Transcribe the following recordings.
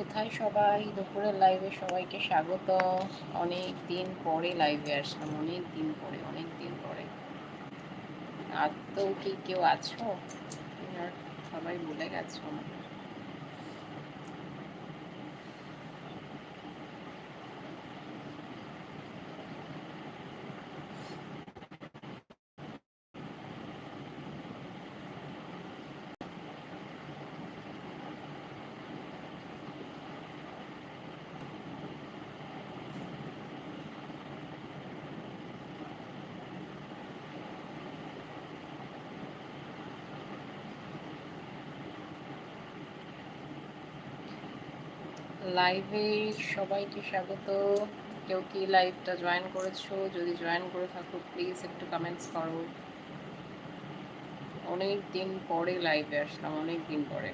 কোথায় সবাই? দুপুরের লাইভে সবাইকে স্বাগত। অনেক দিন পরে লাইভে আসলাম, অনেক দিন পরে, অনেক দিন পরে। আর তো কি কেউ আছো? সবাই ভুলে গেছো। আমাকে লাইভে সবাইকে স্বাগত। কেউ কি লাইভটা জয়েন করেছ? যদি জয়েন করে থাকো প্লিজ একটু কমেন্টস করো। অনেক দিন পরে লাইভে আসলাম অনেক দিন পরে।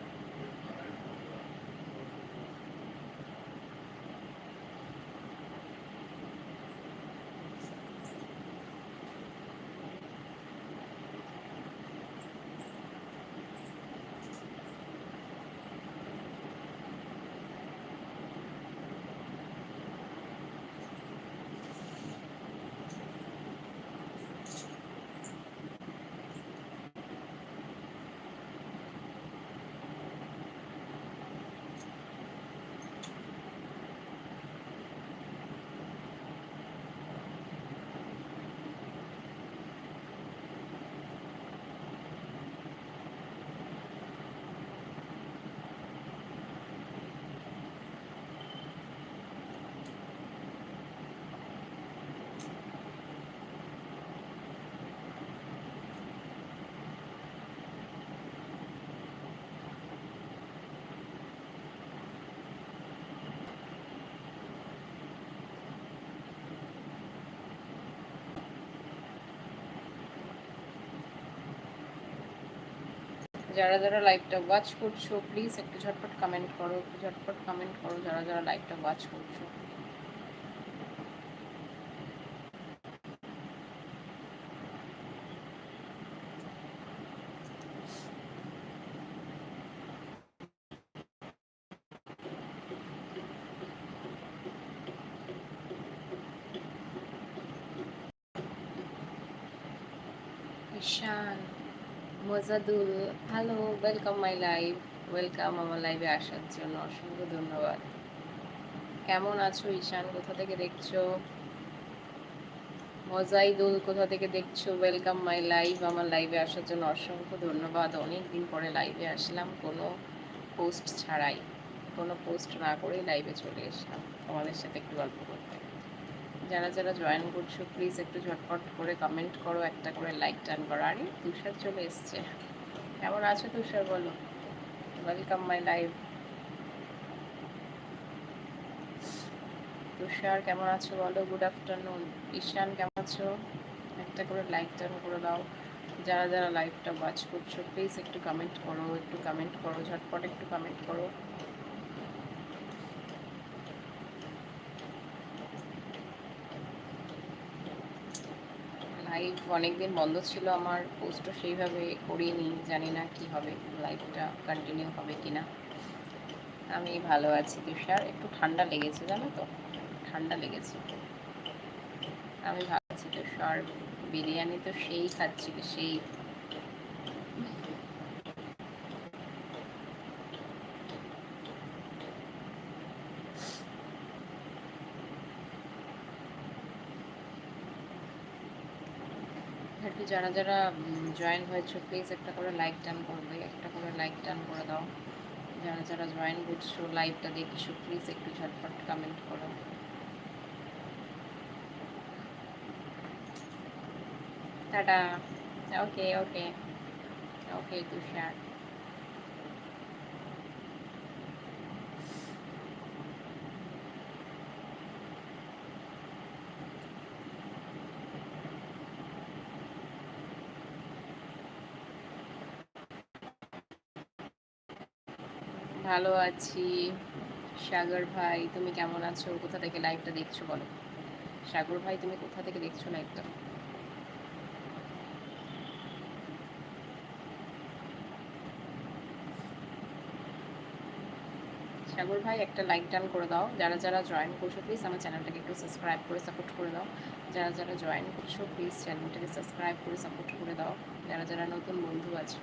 যারা যারা লাইভটা ওয়াচ করছ প্লিজ একটু ঝটপট কমেন্ট করো, একটু ঝটপট কমেন্ট করো যারা যারা লাইভটা ওয়াচ করছ। Ishan. মজাদুল hello welcome my live welcome আমার লাইভে আসার জন্য অসংখ্য ধন্যবাদ। কেমন আছো ঈশান? কোথা থেকে দেখছ? মজাইদুল, কোথা থেকে দেখছ? ওয়েলকাম মাই লাইভ আমার লাইভে আসার জন্য অসংখ্য ধন্যবাদ। অনেক দিন পরে লাইভে আসলাম, কোনো পোস্ট ছাড়াই, কোনো পোস্ট না করেই লাইভে চলে এসলাম। তোমাদের সাথে একটু গল্প যারা যারা জয়েন করছ প্লিজ একটু ঝটপট করে কমেন্ট করো, একটা করে লাইক টান করো। আরে তুষার চলে এসছে। কেমন আছো তুষার বলো? ওয়েলকাম মাই লাইফ তুষার, কেমন আছো বলো? গুড আফটারনুন ঈশান, কেমন আছো? একটা করে লাইক টান করে দাও। যারা যারা লাইভটা ওয়াচ করছ প্লিজ একটু কমেন্ট করো, একটু কমেন্ট করো, ঝটপট একটু কমেন্ট করো। লাইভ অনেকদিন বন্ধ ছিল আমার পোস্টও সেইভাবে করিনি, জানি না কি হবে লাইভটা কন্টিনিউ হবে কি না আমি ভালো আছি তুষার, একটু ঠান্ডা লেগেছে জানো তো? ঠান্ডা লেগেছে। আমি ভালো আছি তুষার, বিরিয়ানি তো সেই খাচ্ছিল সেই একটু যারা যারা জয়েন হয়েছো প্লিজ একটা করে লাইক টান করবে একটা করে লাইক টান করে দাও। যারা যারা জয়েন করছ লাইভটা দেখছ প্লিজ একটু ঝটপট কমেন্ট করো। Ta-ta. Okay okay okay Tushar. ভালো আছি। সাগর ভাই, তুমি কেমন আছো? কোথা থেকে লাইভটা দেখছ বলো? সাগর ভাই, তুমি কোথা থেকে দেখছ লাইভটা সাগর ভাই, একটা লাইক ডান করে দাও। যারা যারা জয়েন করছ প্লিজ আমার চ্যানেলটাকে একটু সাবস্ক্রাইব করে সাপোর্ট করে দাও। যারা যারা জয়েন করছ প্লিজ চ্যানেলটাকে সাবস্ক্রাইব করে সাপোর্ট করে দাও। যারা যারা নতুন বন্ধু আছে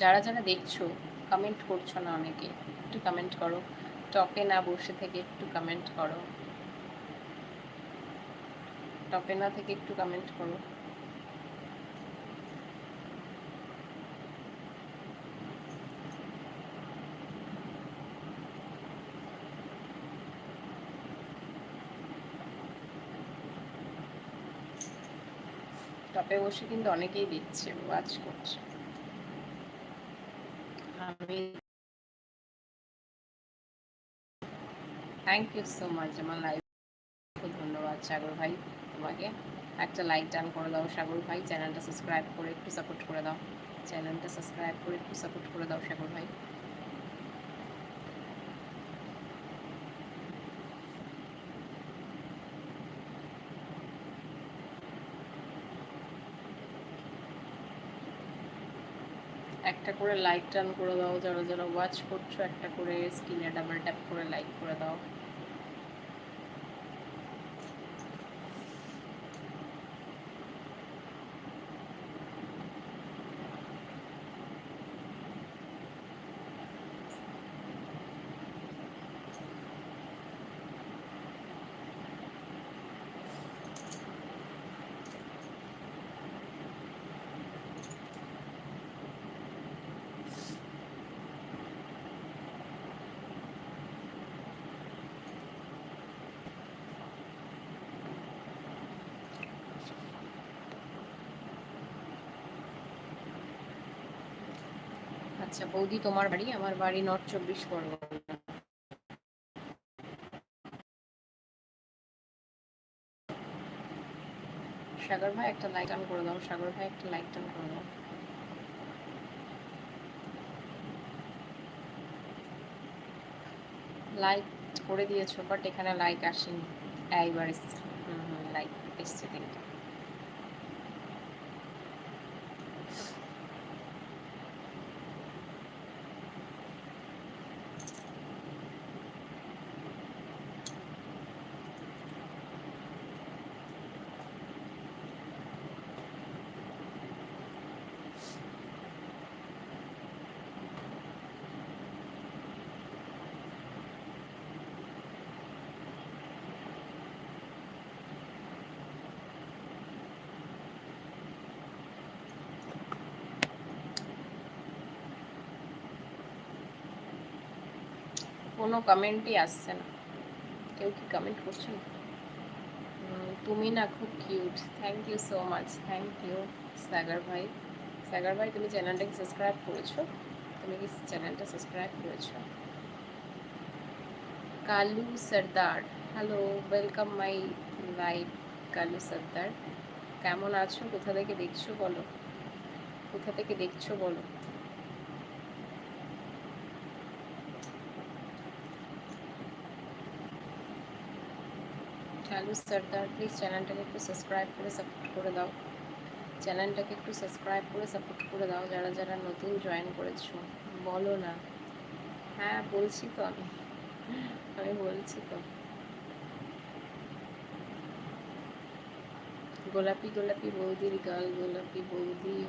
যারা যারা দেখছ কমেন্ট করছ না অনেকে, একটু কমেন্ট করো। টপে না বসে থেকে একটু কমেন্ট করো। টপে না থেকে একটু কমেন্ট করো। টপে বসে কিন্তু অনেকেই দেখছে ওয়াচ করছে। থ্যাংক ইউ সো মাচ আমার লাইভ ধন্যবাদ সাগর ভাই তোমাকে। একটা লাইক ডান করে দাও সাগর ভাই চ্যানেলটা সাবস্ক্রাইব করে একটু সাপোর্ট করে দাও। চ্যানেলটা সাবস্ক্রাইব করে একটু সাপোর্ট করে দাও সাগর ভাই। একটা করে লাইক টান করে দাও, যারা যারা ওয়াচ করছ, একটা করে স্ক্রিনে ডাবল ট্যাপ করে লাইক করে দাও। আচ্ছা বৌদি তোমার বাড়ি? আমার বাড়ি নর্থ চব্বিশ পরগনা। সাগর ভাই, একটা লাইক টান করে দাও। সাগর ভাই, একটা লাইক টান করে দাও। লাইক করে দিয়েছ বাট এখানে লাইক আসেনি। এইবার এসছে। হুম হুম লাইক এসছে তিনটা। কোনো কমেন্টই আসছে না। কেউ কি কমেন্ট করছে না? তুমি না খুব cute thank you so much thank you Sagar ভাই। সাগর ভাই, তুমি চ্যানেলটাকে সাবস্ক্রাইব করেছ? তুমি কি চ্যানেলটা সাবস্ক্রাইব করেছ? Kalu Sardar. Hello welcome my live Kalu Sardar. কেমন আছো? কোথা থেকে দেখছ বলো? কোথা থেকে দেখছ বলো? কালু সর্দার প্লিজ চ্যানেলটাকে একটু সাবস্ক্রাইব করে সাপোর্ট করে দাও। চ্যানেলটাকে একটু সাবস্ক্রাইব করে সাপোর্ট করে দাও, যারা যারা নতুন জয়েন করেছ। বলো না। হ্যাঁ বলছি তো আমি। আমি বলছি তো। গোলাপি গোলাপি বৌদির গাল, গোলাপি বৌদি।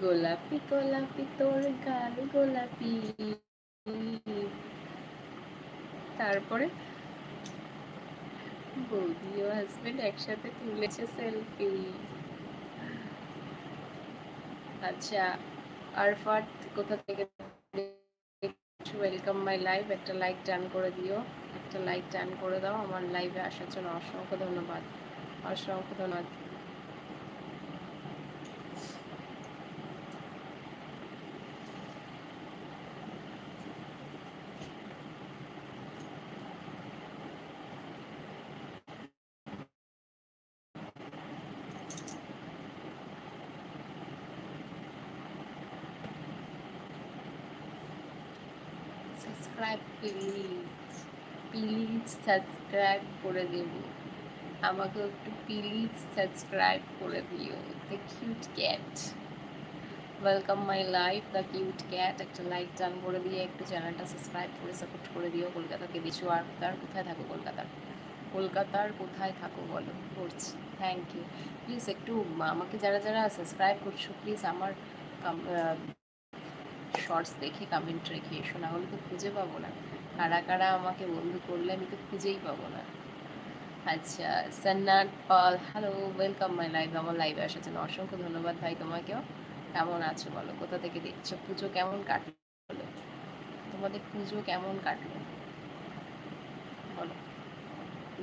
গোলাপি গোলাপি তোর গাল তারপরে বৌদি ও হাজবেন্ড একসাথে তুলেছে সেলফি আচ্ছা আরফাত, কোথা থেকে ওয়েলকাম মাই লাইভ একটা লাইক টান করে দিও। একটা লাইক টান করে দাও। আমার লাইভে আসার জন্য অসংখ্য ধন্যবাদ। অসংখ্য ধন্যবাদ। সাবস্ক্রাইব প্লিজ প্লিজ সাবস্ক্রাইব করে দেব। আমাকে একটু প্লিজ সাবস্ক্রাইব করে দিও। The cute cat welcome my life the cute cat একটা লাইক টান করে দিয়ে, একটু চ্যানেলটা সাবস্ক্রাইব করে সাপোর্ট করে দিও। কলকাতাকে দিচ্ছ আর তার কোথায় থাকো কলকাতার কলকাতার কোথায় থাকো বলো? করছি। থ্যাংক ইউ প্লিজ একটু, আমাকে যারা যারা সাবস্ক্রাইব করছ প্লিজ আমার শর্টস দেখে কমেন্ট রেখে এসো না হলে তো খুঁজে পাবো না। কারা কারা আমাকে বন্ধু করলে আমি তো খুঁজেই পাবো না। আচ্ছা সান্নাট পাল হ্যালো ওয়েলকাম মাই লাইভ আমার লাইভে আসার জন্য অসংখ্য ধন্যবাদ ভাই তোমাকেও। কেমন আছো বলো? কোথা থেকে দেখছ? পুজো কেমন কাটলো? তোমাদের পুজো কেমন কাটলো? বলো।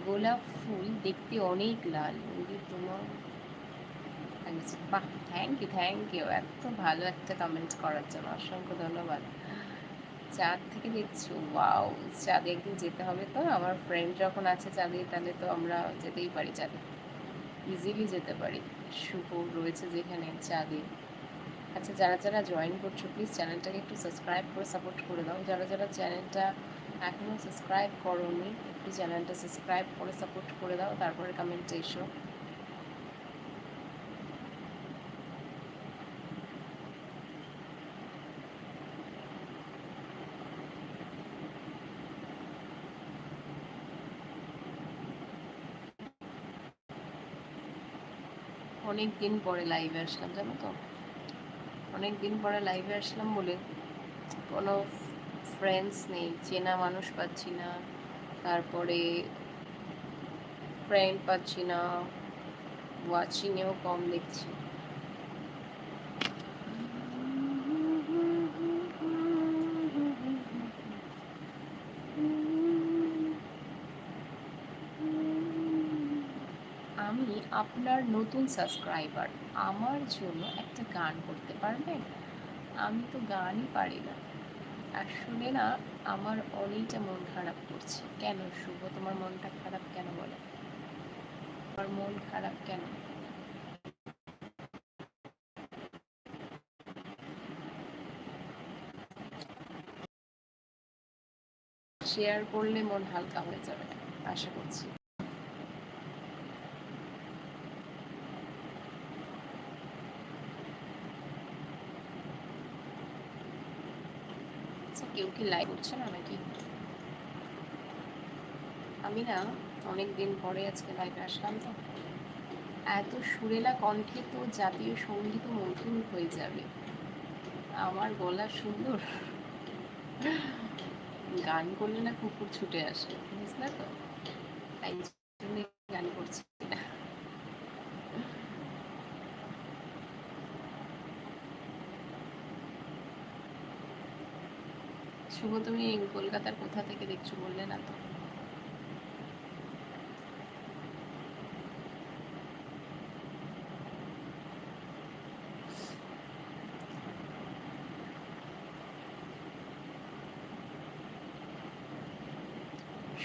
গোলাপ ফুল দেখতে অনেক লাল ওই তোমার বাহ থ্যাংক ইউ থ্যাংক ইউ এত ভালো একটা কমেন্ট করার জন্য অসংখ্য ধন্যবাদ। চাঁদ থেকে দেখছ ওয়াও চাঁদে একদিন যেতে হবে তো? আমার ফ্রেন্ড যখন আছে চাঁদে, তাহলে তো আমরা যেতেই পারি চাঁদে। ইজিলি যেতে পারি। শুভ রয়েছে যেখানে চাঁদে। আচ্ছা যারা যারা জয়েন করছ প্লিজ চ্যানেলটাকে একটু সাবস্ক্রাইব করে সাপোর্ট করে দাও। যারা যারা চ্যানেলটা এখনও সাবস্ক্রাইব করোনি, একটু চ্যানেলটা সাবস্ক্রাইব করে সাপোর্ট করে দাও। তারপরে কমেন্টে এসো। অনেক দিন পরে লাইভে আসলাম, জানো তো? অনেক দিন পরে লাইভে আসলাম বলে কোনো ফ্রেন্ডস নেই, চেনা মানুষ পাচ্ছি না, তারপরে ফ্রেন্ড পাচ্ছি না ওয়াচিংয়েও কম দেখছি আমি আপনার নতুন সাবস্ক্রাইবার আমার জন্য একটা গান করতে পারবেন? আমি তো গানই পারি না। আর শুনে না আমার অনেকটা মন খারাপ করছে। কেন শুভ? তোমার মনটা খারাপ কেন বলো? আমার মন খারাপ কেন? শেয়ার করলে মন হালকা হয়ে যাবে, আশা করছি। আচ্ছা কেউ কি লাইভ করছে না নাকি? আমি না অনেক দিন পরে আজকে লাইভে আসলাম তো। এত সুরেলা কণ্ঠে তো জাতীয় সংগীত মধুর হয়ে যাবে। আমার গলা সুন্দর। গান করলে না কুকুর ছুটে আসে, বুঝলে তো জন্য গান করছি না শুভ তুমি কলকাতার কোথা থেকে দেখছ বললে না তো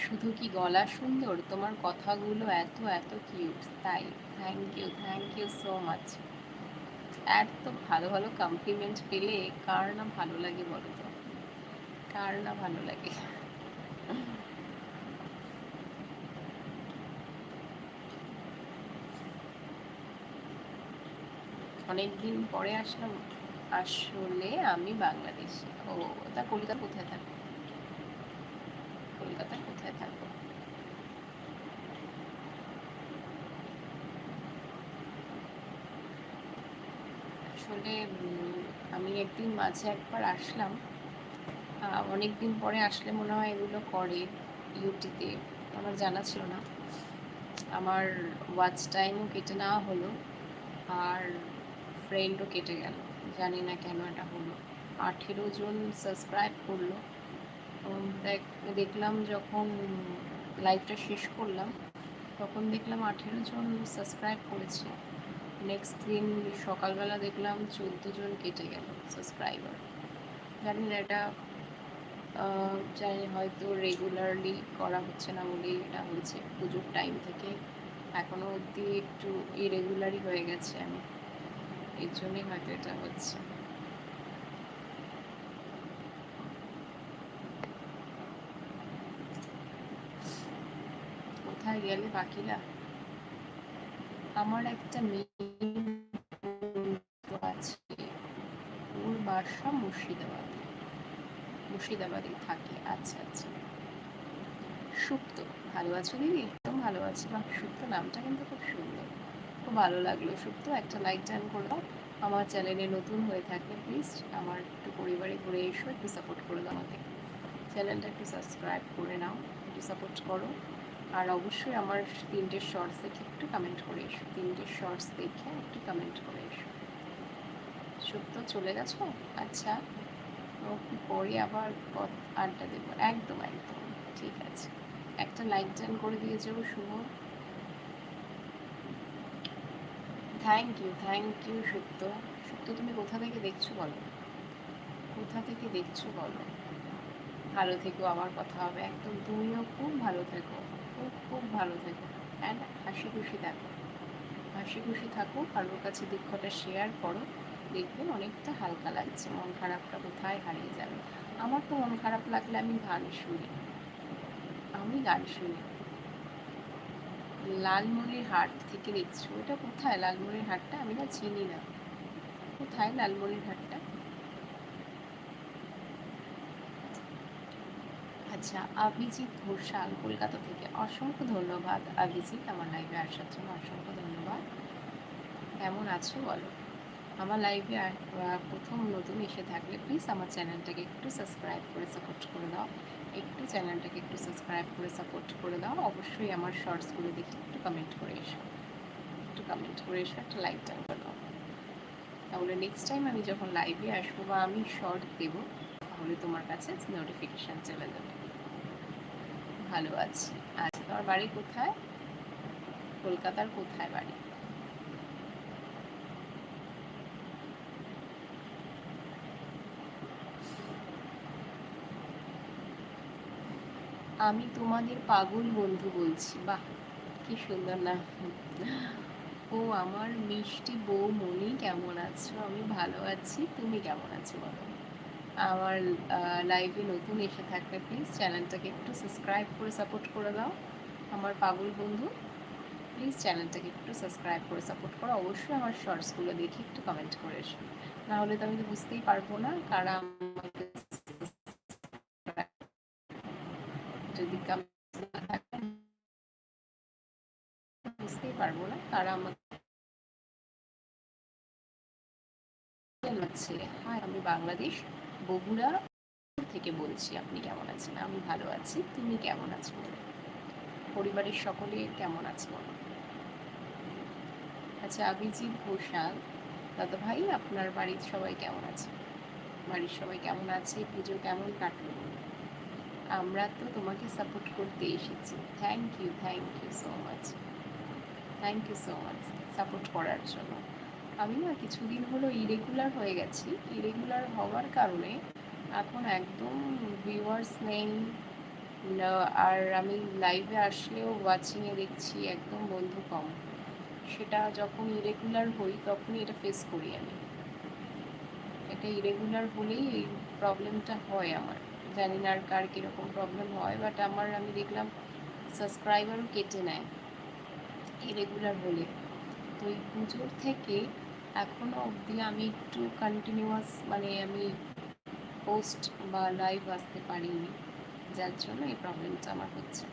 শুধু কি গলা সুন্দর? তোমার কথাগুলো এত এত কিউট তাই thank you thank you so much এত ভালো ভালো কমপ্লিমেন্ট পেলে কার না ভালো লাগে বলো তো? কার না ভালো লাগে? অনেকদিন পরে আসলাম। আসলে আমি বাংলাদেশি। ও, তা কলকাতা কোথায় থাকো? কলকাতা কোথায় থাকো আসলে আমি একদিন মাঝে একবার আসলাম। অনেক দিন পরে আসলে মনে হয় এগুলো করে ইউটিতে। আমার জানা ছিল না। আমার ওয়াচ টাইমও কেটে নেওয়া হলো। আর ফ্রেন্ডও কেটে গেল। জানি না কেন এটা হলো। আঠেরো জন সাবস্ক্রাইব করল। দেখলাম যখন লাইভটা শেষ করলাম, তখন দেখলাম আঠেরো জন সাবস্ক্রাইব করেছে। নেক্সট দিন সকালবেলা দেখলাম চোদ্দ জন কেটে গেল সাবস্ক্রাইবার জানি না এটা জানি হয়তো রেগুলারলি করা হচ্ছে না বলেই এটা হয়েছে। পুজোর টাইম থেকে এখনও অবধি একটু ইরেগুলারই হয়ে গেছে আমি এর জন্যই হয়তো এটা হচ্ছে। কোথায় গেলে বাকিরা? আমার একটা মেয়ে আছে। ওর বাসা মুর্শিদাবাদ। মুর্শিদাবাদে থাকে। আচ্ছা আচ্ছা। সুপ্ত। ভালো আছো দিদি? একদম ভালো আছি। বা সুপ্ত। নামটা কিন্তু খুব সুন্দর। খুব ভালো লাগল। সুপ্ত, একটা লাইক টান করে দাও আমার চ্যানেলে নতুন হয়ে থাকলে প্লিজ আমার একটু পরিবারে ঘুরে এসো, একটু সাপোর্ট করে দাও আমাকে। চ্যানেলটা একটু সাবস্ক্রাইব করে নাও, একটু সাপোর্ট করো। আর অবশ্যই আমার তিনটে শর্টস দেখে একটু কমেন্ট করে এসো। তিনটে শর্টস দেখে একটু কমেন্ট করে এসো। সুপ্ত, চলে গেছো? আচ্ছা পরে আবার আড্ডা দেবো। একদম একদম, ঠিক আছে। একটা লাইক ডান করে দিয়ে যাব Shubho. Thank you thank you সুপ্ত সুপ্ত তুমি কোথা থেকে দেখছ বলো? কোথা থেকে দেখছ বলো? ভালো থেকো, আমার কথা হবে। একদম তুমিও খুব ভালো থেকো, খুব খুব ভালো থেকো। অ্যান্ড হাসি খুশি থাকো। হাসি খুশি থাকো, কারোর কাছে দুঃখটা শেয়ার করো। দেখবে অনেকটা হালকা লাগছে। মন খারাপটা কোথায় হারিয়ে যাবে? আমার তো মন খারাপ লাগলে আমি গান শুনি। আমি গান শুনি। লালমনির হাট থেকে দেখছ? ওটা কোথায়? লালমনির হাটটা আমি না চিনি না। কোথায় লালমনির হাটটা আচ্ছা অভিজিৎ ঘোষাল, কলকাতা থেকে। অসংখ্য ধন্যবাদ অভিজিৎ আমার লাইভে আসার জন্য। অসংখ্য ধন্যবাদ। কেমন আছো বলো? আমার লাইভে প্রথম নতুন এসে থাকলে প্লিজ আমার চ্যানেলটাকে একটু সাবস্ক্রাইব করে সাপোর্ট করে দাও। একটু চ্যানেলটাকে একটু সাবস্ক্রাইব করে সাপোর্ট করে দাও। অবশ্যই আমার শর্টসগুলো দেখে একটু কমেন্ট করে এসো। একটু কমেন্ট করে এসো, একটা লাইক টান করে দাও। তাহলে নেক্সট টাইম আমি যখন লাইভে আসব বা আমি শর্ট দেব, তাহলে তোমার কাছে নোটিফিকেশান চলে যাবে। ভালো আছি। আচ্ছা তোমার বাড়ি কোথায়? কলকাতার কোথায় বাড়ি? আমি তোমাদের পাগল বন্ধু বলছি। বাহ, কি সুন্দর না। ও, আমার মিষ্টি বউ মনি কেমন আছো? আমি ভালো আছি, তুমি কেমন আছো বলো? আমার লাইভে নতুন এসে থাকলে প্লিজ চ্যানেলটাকে একটু সাবস্ক্রাইব করে সাপোর্ট করে দাও, আমার পাগল বন্ধু। প্লিজ চ্যানেলটাকে একটু সাবস্ক্রাইব করে সাপোর্ট করো। অবশ্যই আমার শর্টসগুলো দেখে একটু কমেন্ট করে এসো। না হলে তো আমি তো বুঝতেই পারব না কারা যদি বুঝতেই পারব না কারা আমাকে আমি বাংলাদেশ, বগুড়া থেকে বলছি, আপনি কেমন আছেন? আমি ভালো আছি, তুমি কেমন আছো? পরিবারের সকলে কেমন আছে আচ্ছা অভিজিৎ ঘোষাল দাদা ভাই আপনার বাড়ির সবাই কেমন আছে? বাড়ির সবাই কেমন আছে? পুজো কেমন কাটলো? আমরা তো তোমাকে সাপোর্ট করতে এসেছি। Thank you thank you so much thank you so much support করার জন্য। আমি না কিছুদিন হলো ইরেগুলার হয়ে গেছি। ইরেগুলার হওয়ার কারণে এখন একদম ভিউয়ার্স নেই। আর আমি লাইভে আসলেও ওয়াচিংয়ে দেখছি একদম বন্ধু কম। সেটা যখন ইরেগুলার হই, তখনই এটা ফেস করি আমি। এটা ইরেগুলার হলেই এই প্রবলেমটা হয় আমার। জানি না আর কার কীরকম প্রবলেম হয় বাট আমার আমি দেখলাম সাবস্ক্রাইবারও কেটে নেয় ইরেগুলার হলে। তো এই পুজোর থেকে এখনও অবধি আমি একটু কন্টিনিউয়াস মানে আমি পোস্ট বা লাইভ আসতে পারিনি, যার জন্য এই প্রবলেমটা আমার হচ্ছে।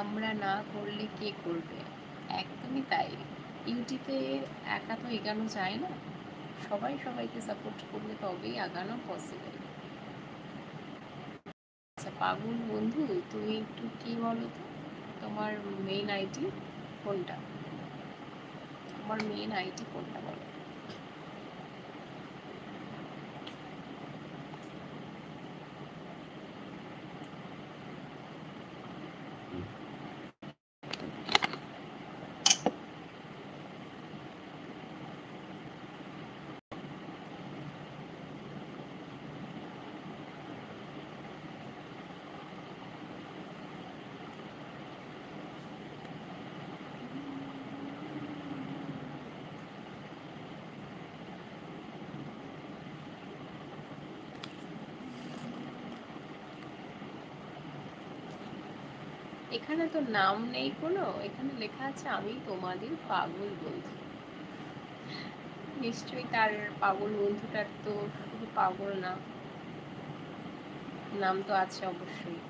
আমরা না করলে কে করবে? একদমই তাই। ইউটিতে একা তো এগানো যায় না। সবাই সবাইকে সাপোর্ট করলে তবেই আগানো পসিবল আচ্ছা পাগল বন্ধু, তুমি একটু কি বলো তো? তোমার মেইন আইডি কোনটা? আমার মেইন আইডি কোনটা বলো? এখানে তো নাম নেই কোনো, এখানে লেখা আছে, আমি তোমাদের পাগল বন্ধু। নিশ্চয়ই তার পাগল বন্ধুটার তো শুধু পাগল না। নাম তো আছে অবশ্যই।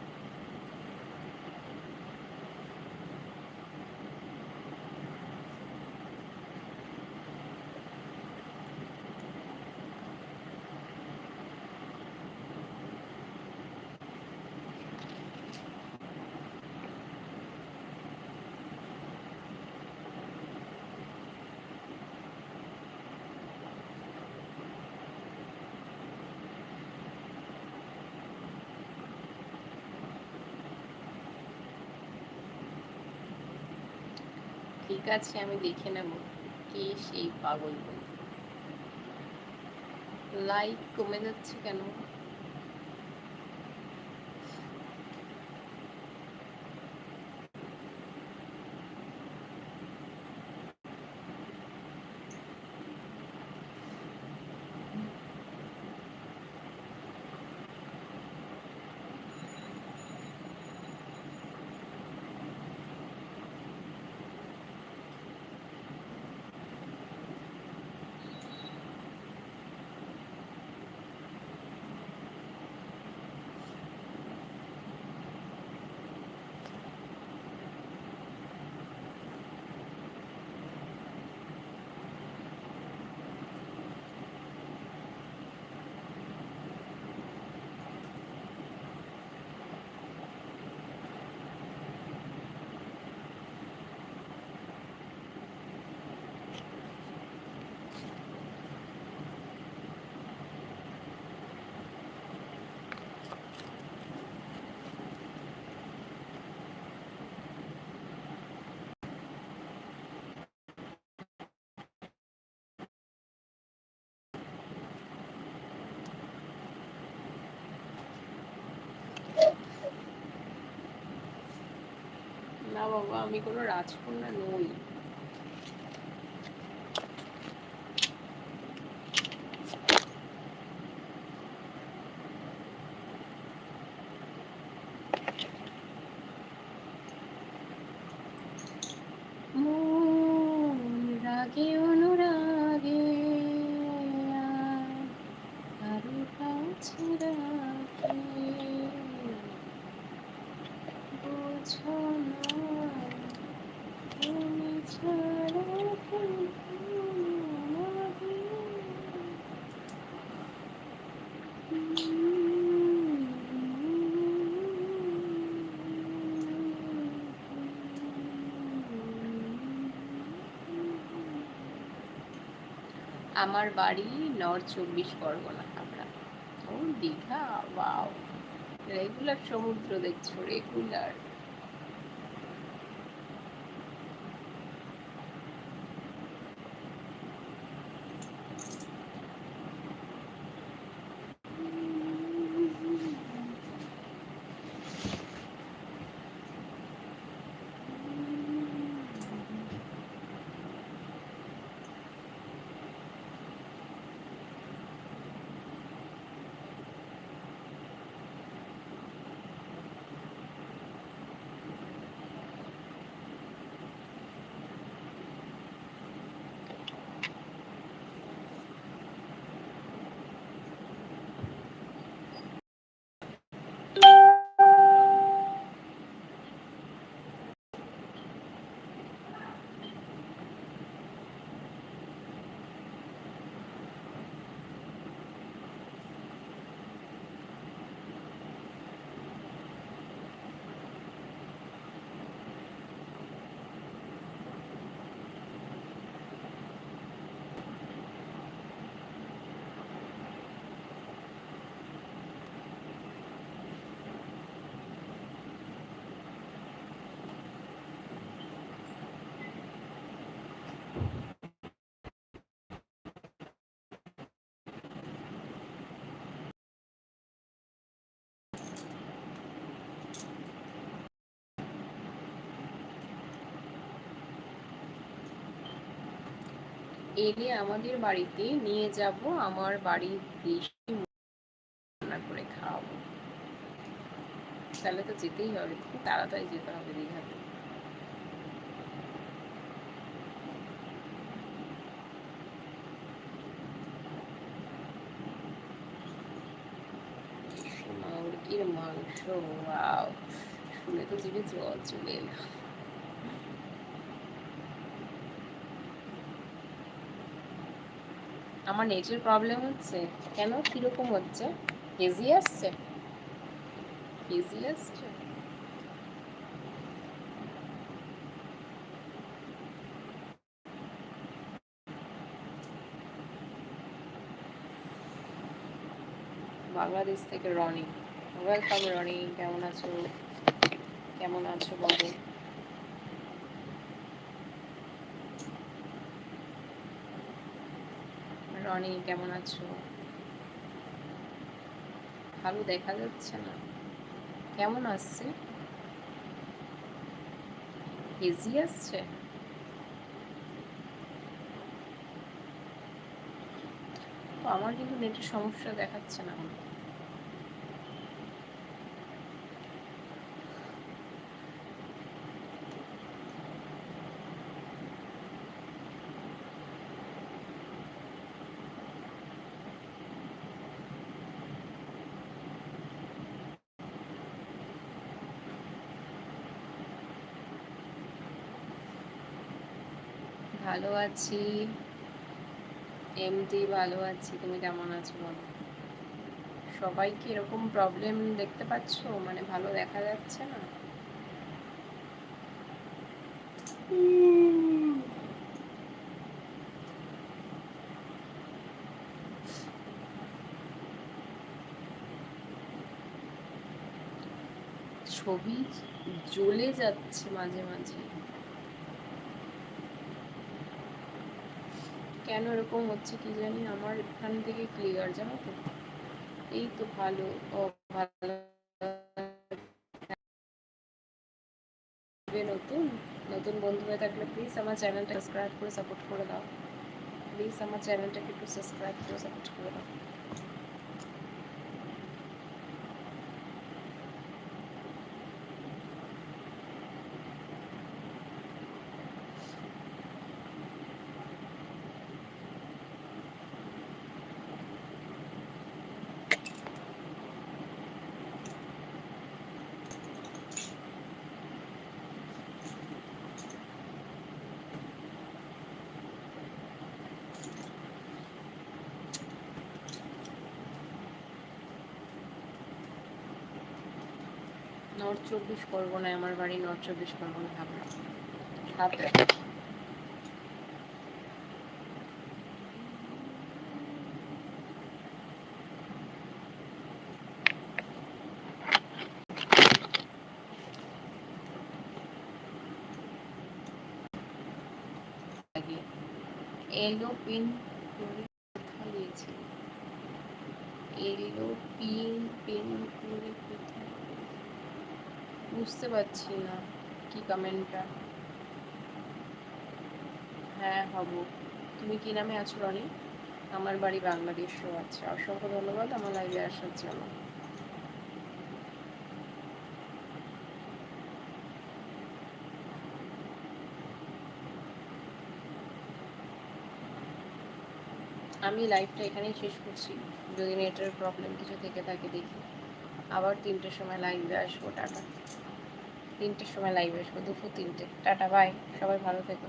ঠিক আছে আমি দেখে নেব কে সেই পাগল লাইক কমে যাচ্ছে কেন না বাবা আমি কোনো রাজকন্যা নই মন রাগে অনুরাগে আরও কাছে রাখে বোঝো না তুমি ছাড়া কেউ আমাকে আমার বাড়ি নর্থ চব্বিশ পরগনা আমরা। ও দীঘা বাও রেগুলার সমুদ্র দেখছ রেগুলার। এলে আমাদের বাড়িতে নিয়ে যাব আমার বাড়ির দেশি রান্না করে খাওয়াবো। তাহলে তো যেতেই হবে খুব তাড়াতাড়ি যেতে হবে দীঘাতে। মুরগির মাংস শুনে তো জিভে জল চলে এলো। আমার নেটের প্রবলেম হচ্ছে। কেন? কীরকম হচ্ছে? হেজি আসছে? হেজি আসছে? বাংলাদেশ থেকে রনি। ওয়েলকাম রনি, কেমন আছো? কেমন আছো বাবু রনি, কেমন আছো? ভালো দেখা যাচ্ছে না। কেমন আসছে হেজি আসছে আমার কিন্তু নেটের সমস্যা দেখাচ্ছে না। ভালো আছি। এমডি ভালো আছি, তুমি কেমন আছো বলো? সবাই কি এরকম প্রবলেম দেখতে পাচ্ছ? মানে ভালো দেখা যাচ্ছে না? ছবি জ্বলে যাচ্ছে মাঝে মাঝে। কেন এরকম হচ্ছে কি জানি? আমার এখান থেকে ক্লিয়ার জানো তো? এই তো ভালো ও ভালো নতুন নতুন বন্ধু হয়ে থাকলে প্লিজ আমার চ্যানেলটা সাবস্ক্রাইব করে সাপোর্ট করে দাও। প্লিজ আমার চ্যানেলটাকে একটু সাবস্ক্রাইব করে সাপোর্ট করে দাও। নর্থ চব্বিশ পরগনায় আমার বাড়ি নর্থ চব্বিশ পরগনা হাবড়া হাবড়া এলো পিন দিয়েছি। এলো পিন পিন বুঝতে পারছি না কি কমেন্টটা হ্যাঁ হব। তুমি কি নামে আছো, রনি? আমার বাড়ি বাংলাদেশও আছে। অসংখ্য ধন্যবাদ, আমার লাইভে আসার জন্য। আমি লাইভটা এখানেই শেষ করছি। যদি নেটের প্রবলেম কিছু থেকে থাকে দেখি। আবার তিনটের সময় লাইভে আসব, টাটা। তিনটের সময় লাইভ আসব দুপুর তিনটে। টাটা বাই সবাই ভালো থেকো।